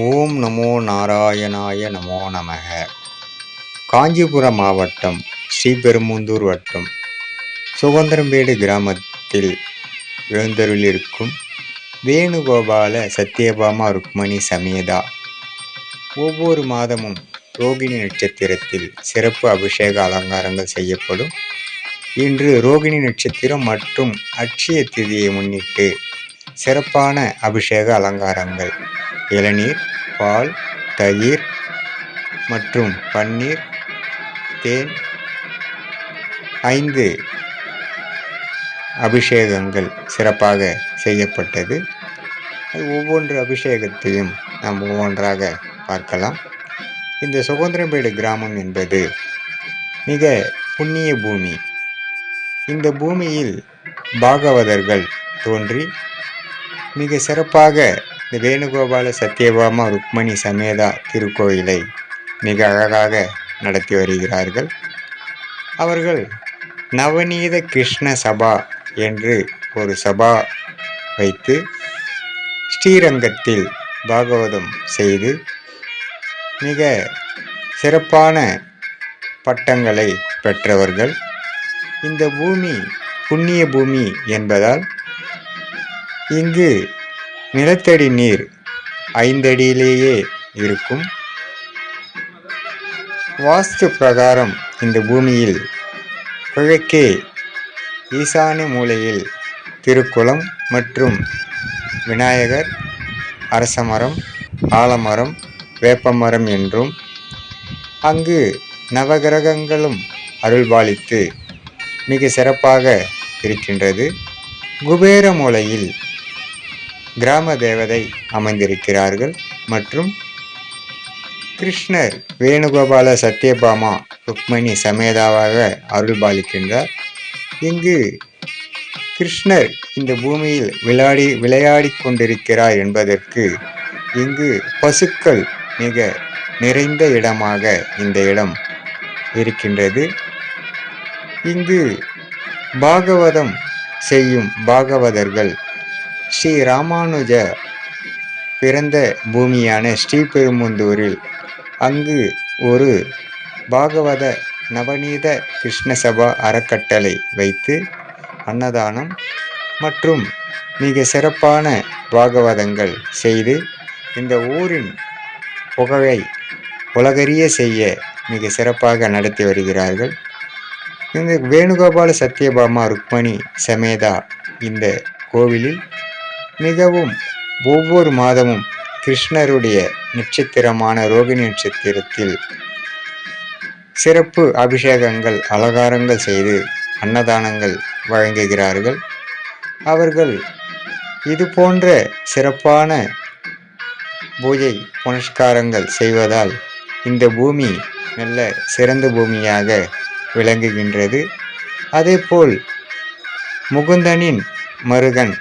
ஓம் நமோ நாராயணாய நமோ நமக. காஞ்சிபுரம் மாவட்டம் ஸ்ரீபெருமுந்தூர் வட்டம் சுதந்திரம்பேடு கிராமத்தில் எழுந்தருளிருக்கும் வேணுகோபால சத்யபாமா ருக்மணி சமேதா. ஒவ்வொரு மாதமும் ரோகிணி நட்சத்திரத்தில் சிறப்பு அபிஷேக அலங்காரங்கள் செய்யப்படும். இன்று ரோகிணி நட்சத்திரம் மற்றும் அட்சய திதியை முன்னிட்டு சிறப்பான அபிஷேக அலங்காரங்கள் இளநீர் பால் தயிர் மற்றும் பன்னீர் தேன் ஐந்து அபிஷேகங்கள் சிறப்பாக செய்யப்பட்டது. அது ஒவ்வொன்று அபிஷேகத்தையும் நாம் ஒவ்வொன்றாக பார்க்கலாம். இந்த சுதந்திரம்பேடு கிராமம் என்பது மிக புண்ணிய பூமி. இந்த பூமியில் பாகவதர்கள் தோன்றி மிக சிறப்பாக இந்த வேணுகோபால சத்யபாமா ருக்மணி சமேதா திருக்கோயிலை மிக அழகாக நடத்தி வருகிறார்கள். அவர்கள் நவநீத கிருஷ்ண சபா என்று ஒரு சபா வைத்து ஸ்ரீரங்கத்தில் பாகவதம் செய்து மிக சிறப்பான பட்டங்களை பெற்றவர்கள். இந்த பூமி புண்ணிய பூமி என்பதால் இங்கு நிலத்தடி நீர் ஐந்தடியிலேயே இருக்கும். வாஸ்து பிரகாரம் இந்த பூமியில் கிழக்கே ஈசான மூலையில் திருக்குளம் மற்றும் விநாயகர் அரசமரம் ஆலமரம் வேப்பமரம் என்றும் அங்கு நவகிரகங்களும் அருள்பாலித்து மிக சிறப்பாக இருக்கின்றது. குபேர மூலையில் கிராம தேவதை அமைந்திருக்கிறார்கள் மற்றும் கிருஷ்ணர் வேணுகோபால சத்யபாமா ருக்மணி சமேதாவாக அருள்பாலிக்கின்றார். இங்கு கிருஷ்ணர் இந்த பூமியில் விளையாடி விளையாடி கொண்டிருக்கிறார் என்பதற்கு இங்கு பசுக்கள் மிக நிறைந்த இடமாக இந்த இடம் இருக்கின்றது. இங்கு பாகவதம் செய்யும் பாகவதர்கள் ஸ்ரீ ராமானுஜ பிறந்த பூமியான ஸ்ரீபெரும்புந்தூரில் அங்கு ஒரு பாகவத நவநீத கிருஷ்ணசபா அறக்கட்டளை வைத்து அன்னதானம் மற்றும் மிக சிறப்பான பாகவதங்கள் செய்து இந்த ஊரின் புகழை உலகறிய செய்ய மிக சிறப்பாக நடத்தி வருகிறார்கள். இந்த வேணுகோபால சத்யபாமா ருக்மணி சமேதா இந்த கோவிலில் மிகவும் ஒவ்வொரு மாதமும் கிருஷ்ணருடைய நட்சத்திரமான ரோகிணி நட்சத்திரத்தில் சிறப்பு அபிஷேகங்கள் அலங்காரங்கள் செய்து அன்னதானங்கள் வழங்குகிறார்கள். அவர்கள் இது போன்ற சிறப்பான பூஜை புனஸ்காரங்கள் செய்வதால் இந்த பூமி நல்ல சிறந்த பூமியாக விளங்குகின்றது. அதேபோல் முகுந்தனின் மருகன்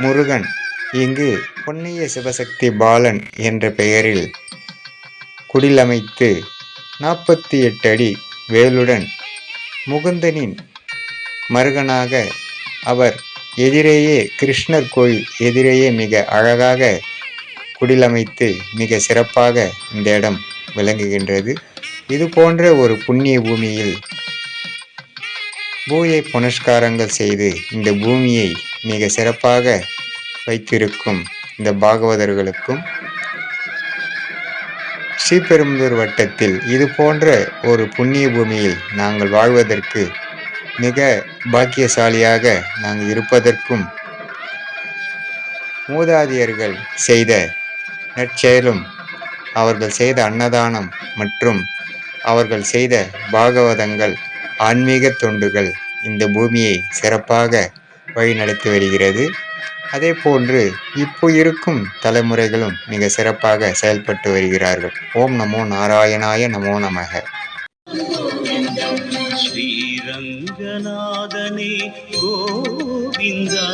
முருகன் இங்கு பொன்னிய சிவசக்தி பாலன் என்ற பெயரில் குடிலமைத்து நாற்பத்தி எட்டு அடி வேலுடன் முகுந்தனின் மருகனாக அவர் எதிரேயே கிருஷ்ணர் கோயில் எதிரேயே மிக அழகாக குடிலமைத்து மிக சிறப்பாக இந்த இடம் விளங்குகின்றது. இது போன்ற ஒரு புண்ணிய பூமியில் பூயை புனஸ்காரங்கள் செய்து இந்த பூமியை மிக சிறப்பாக வைத்திருக்கும் இந்த பாகவதர்களுக்கும் ஸ்ரீபெரும்புதூர் வட்டத்தில் இது போன்ற ஒரு புண்ணிய பூமியில் நாங்கள் வாழ்வதற்கு மிக பாக்கியசாலியாக நாங்கள் இருப்பதற்கும் மூதாதியர்கள் செய்த நற்செயலும் அவர்கள் செய்த அன்னதானம் மற்றும் அவர்கள் செய்த பாகவதங்கள் ஆன்மீக தொண்டுகள் இந்த பூமியை சிறப்பாக வழிநடத்தி வருகிறது. அதே போன்று இப்போ இருக்கும் தலைமுறைகளும் மிக சிறப்பாக செயல்பட்டு வருகிறார்கள். ஓம் நமோ நாராயணாய நமோ நமக. ஸ்ரீரங்கநாதனே கோவிந்தா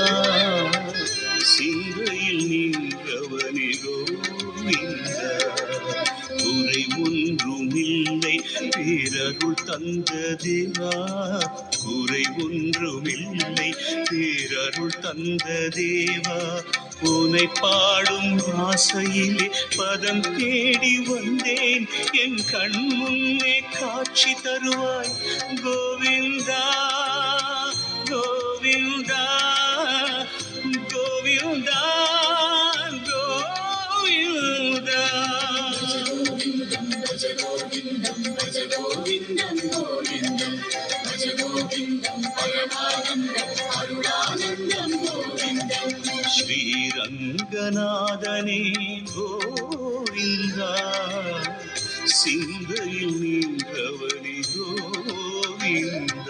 சிந்தையில் நீ பேரருள் தந்ததினா? குறை ஒன்றுமில்லை பேரருள் தந்த தேவா உனை பாடும் ஆசையிலே பதம் தேடி வந்தேன். என் கண் முன்னே காட்சி தருவாய் கோவிந்தா. ഗോവിന്ദം ഭജ ഗോവിന്ദം ഗോവിന്ദം ഭജ ഗോവിന്ദം പരമാനന്ദം അരുളാനന്ദം ഗോവിന്ദ സിന്ധയിൽ നീന്തവനി ഗോവിന്ദ.